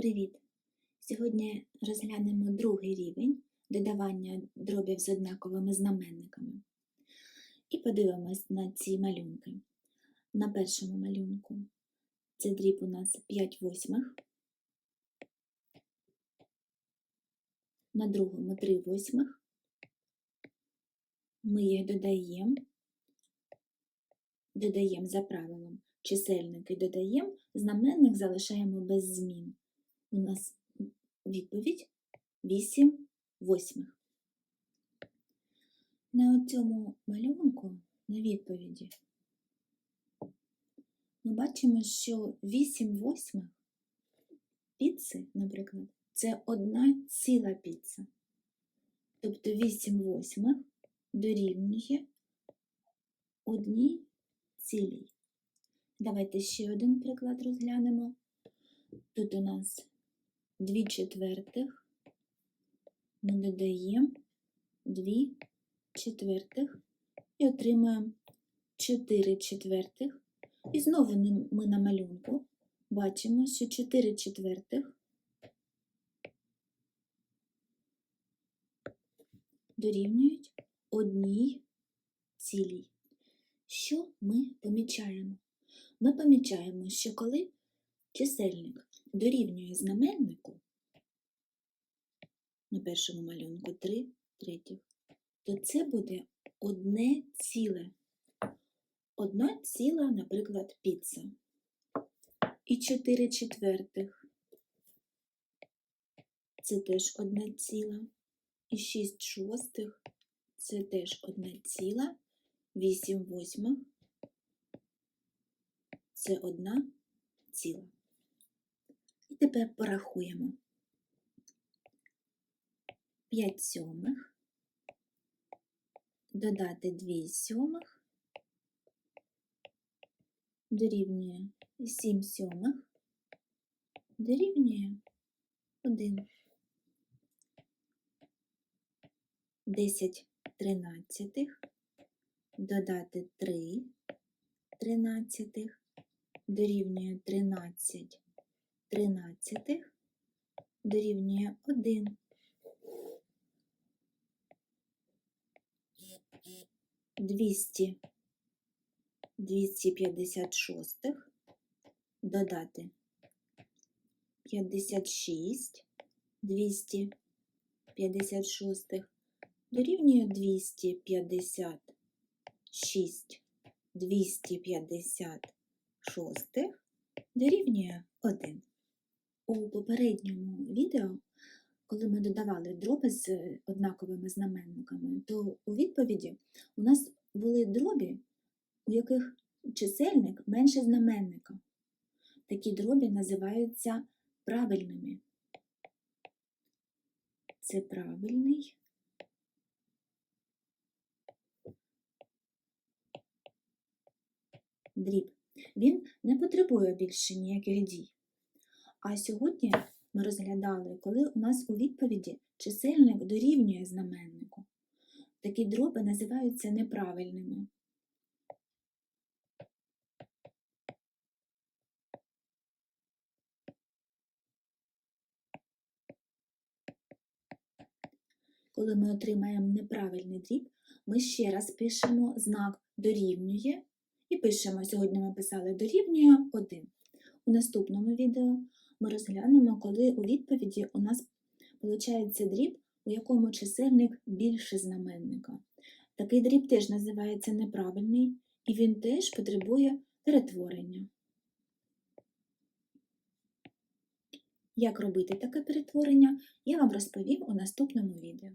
Привіт! Сьогодні розглянемо другий рівень додавання дробів з однаковими знаменниками. І подивимось на ці малюнки. На першому малюнку це дріб у нас 5 восьмих, на другому 3 восьмих. Ми їх додаємо, додаємо за правилом. Чисельники додаємо, знаменник залишаємо без змін. У нас відповідь 8 восьмих. На цьому малюнку, на відповіді, ми бачимо, що 8 восьмих піци, наприклад, це одна ціла піца. Тобто 8 восьмих дорівнює одній цілій. Давайте ще один приклад розглянемо. Тут у нас 2 четвертих, ми додаємо 2 четвертих і отримаємо 4 четвертих. І знову ми на малюнку бачимо, що 4 четвертих дорівнюють одній цілій. Що ми помічаємо? Ми помічаємо, що коли чисельник дорівнює знаменнику, на першому малюнку 3 третіх, то це буде одне ціле. Одна ціла, наприклад, піца. І 4 четвертих. Це теж одна ціла. І 6 шостих це теж одна ціла. 8 восьмих це одна ціла. Тепер порахуємо. 5 сьомих, додати 2 сьомих, дорівнює 7 сьомих, дорівнює 1. 10 тринадцятих, додати 3 тринадцятих, дорівнює 13 тринадцятих, дорівнює 1. Двісті, двісті п'ятдесят шостих, додати п'ятдесят шість, двісті п'ятдесят шостих, дорівнює двісті п'ятдесят шість, двісті п'ятдесят шостих, дорівнює 1. У попередньому відео, коли ми додавали дроби з однаковими знаменниками, то у відповіді у нас були дробі, у яких чисельник менше знаменника. Такі дробі називаються правильними. Це правильний дріб. Він не потребує більше ніяких дій. А сьогодні ми розглядали, коли у нас у відповіді чисельник дорівнює знаменнику. Такі дроби називаються неправильними. Коли ми отримаємо неправильний дріб, ми ще раз пишемо знак дорівнює і пишемо, сьогодні ми писали дорівнює 1. У наступному відео ми розглянемо, коли у відповіді у нас виходить дріб, у якому чисельник більше знаменника. Такий дріб теж називається неправильний, і він теж потребує перетворення. Як робити таке перетворення, я вам розповім у наступному відео.